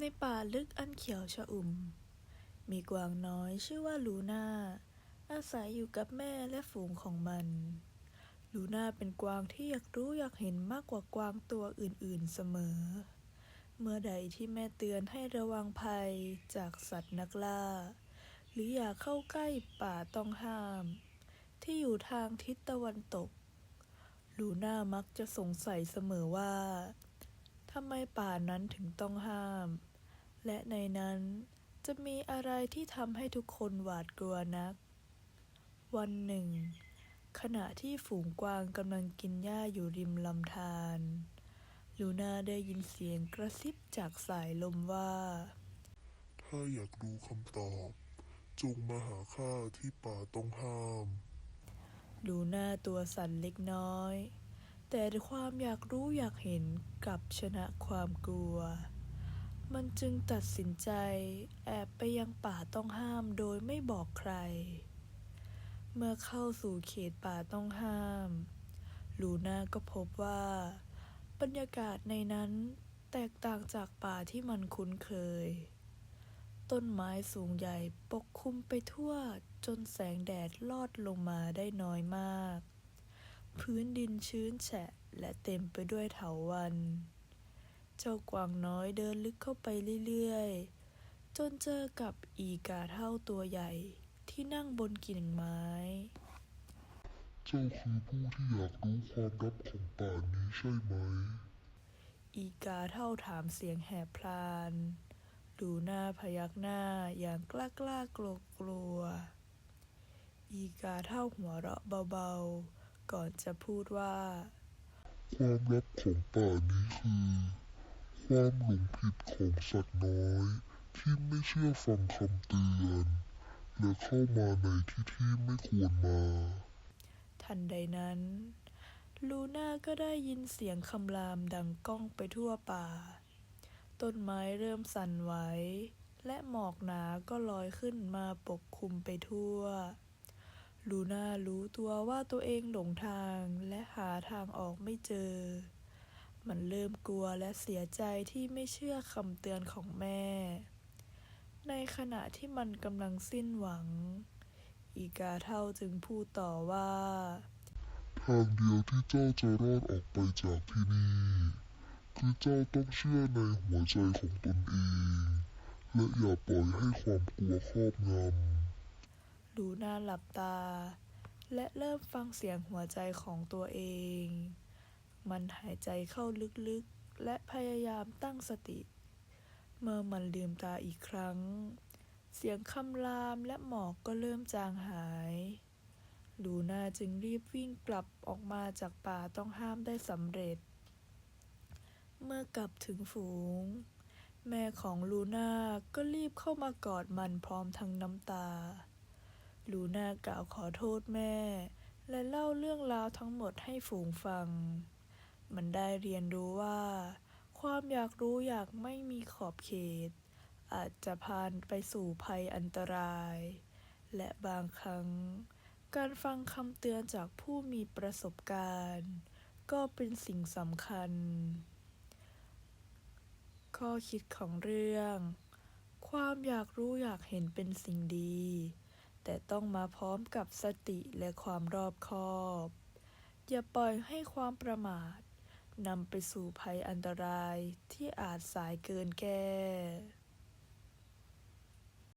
ในป่าลึกอันเขียวชอุ่ม มีกวางน้อยชื่อว่าลูน่า อาศัยอยู่กับแม่และฝูงของมัน ลูน่าเป็นกวางที่อยากรู้อยากเห็นมากกว่ากวางตัวอื่นๆเสมอ เมื่อใดที่แม่เตือนให้ระวังภัยจากสัตว์นักล่า หรืออย่าเข้าใกล้ป่าต้องห้าม ที่อยู่ทางทิศตะวันตก ลูน่ามักจะสงสัยเสมอว่าทำไมป่านั้นถึงต้องห้าม และในนั้นจะมีอะไรที่ทำให้ทุกคนหวาดกลัวนัก วันหนึ่ง ขณะที่ฝูงกวางกำลังกินหญ้าอยู่ริมลำธารลูน่าได้ยินเสียงกระซิบจากสายลมว่า ถ้าอยากรู้คำตอบ จงมาหาข้าที่ป่าต้องห้ามลูน่าตัวสั่นเล็กน้อย แต่ความอยากรู้อยากเห็นกลับชนะความกลัว มันจึงตัดสินใจ แอบไปยังป่าต้องห้ามโดยไม่บอกใคร เมื่อเข้าสู่เขตป่าต้องห้าม ลูน่าก็พบว่า บรรยากาศในนั้นแตกต่างจากป่าที่มันคุ้นเคย ต้นไม้สูงใหญ่ปกคลุมไปทั่วจนแสงแดดลอดลงมาได้น้อยมาก พื้นดินชื้นแฉะและเต็มไปด้วยเถาวัลย์ เจ้ากวางน้อยเดินลึกเข้าไปเรื่อยๆ จนเจอกับอีกาเท่าตัวใหญ่ที่นั่งบนกิ่งไม้ เจ้าคือผู้ที่อยากรู้ความลับของป่านี้ใช่ไหม อีกาเท่าถามเสียงแหบพลาน ดูหน้าพยักหน้าอย่างกล้ากล้ากลัวกลัวๆอีกาเท่าหัวเราะเบาๆ ก่อนจะพูดว่า ความลับของป่านี้คือ ความหลงผิดของสัตว์น้อย ที่ไม่เชื่อฟังคำเตือน และเข้ามาในที่ที่ไม่ควรมา ทันใดนั้น ลูน่าก็ได้ยินเสียงคำรามดังก้องไปทั่วป่า ต้นไม้เริ่มสั่นไหวและหมอกหนาก็ลอยขึ้นมาปกคลุมไปทั่ว ลูน่ารู้ตัวว่าตัวเองหลงทางและหาทางออกไม่เจอ มันเริ่มกลัวและเสียใจที่ไม่เชื่อคำเตือนของแม่ ในขณะที่มันกำลังสิ้นหวัง อีกาเท่าจึงพูดต่อว่าทางเดียวที่เจ้าจะรอดออกไปจากที่นี่ คือเจ้าต้องเชื่อในหัวใจของตนเอง และอย่าปล่อยให้ความกลัวครอบงำลูน่าหลับตา และเริ่มฟังเสียงหัวใจของตัวเอง มันหายใจเข้าลึกๆ และพยายามตั้งสติ เมื่อมันลืมตาอีกครั้ง เสียงคำรามและหมอกก็เริ่มจางหายลูน่าจึงรีบวิ่งกลับออกมาจากป่าต้องห้ามได้สำเร็จ เมื่อกลับถึงฝูง แม่ของลูน่าก็รีบเข้ามากอดมันพร้อมทั้งน้ำตา ลูน่ากล่าวขอโทษแม่ และเล่าเรื่องราวทั้งหมดให้ฝูงฟัง มันได้เรียนรู้ว่า ความอยากรู้อยากไม่มีขอบเขต อาจจะพานไปสู่ภัยอันตราย และบางครั้ง การฟังคำเตือนจากผู้มีประสบการณ์ ก็เป็นสิ่งสำคัญ ข้อคิดของเรื่อง ความอยากรู้อยากเห็นเป็นสิ่งดี แต่ต้องมาพร้อมกับสติและความรอบคอบอย่าปล่อยให้ความประมาท นำไปสู่ภัยอันตรายที่อาจสายเกินแก้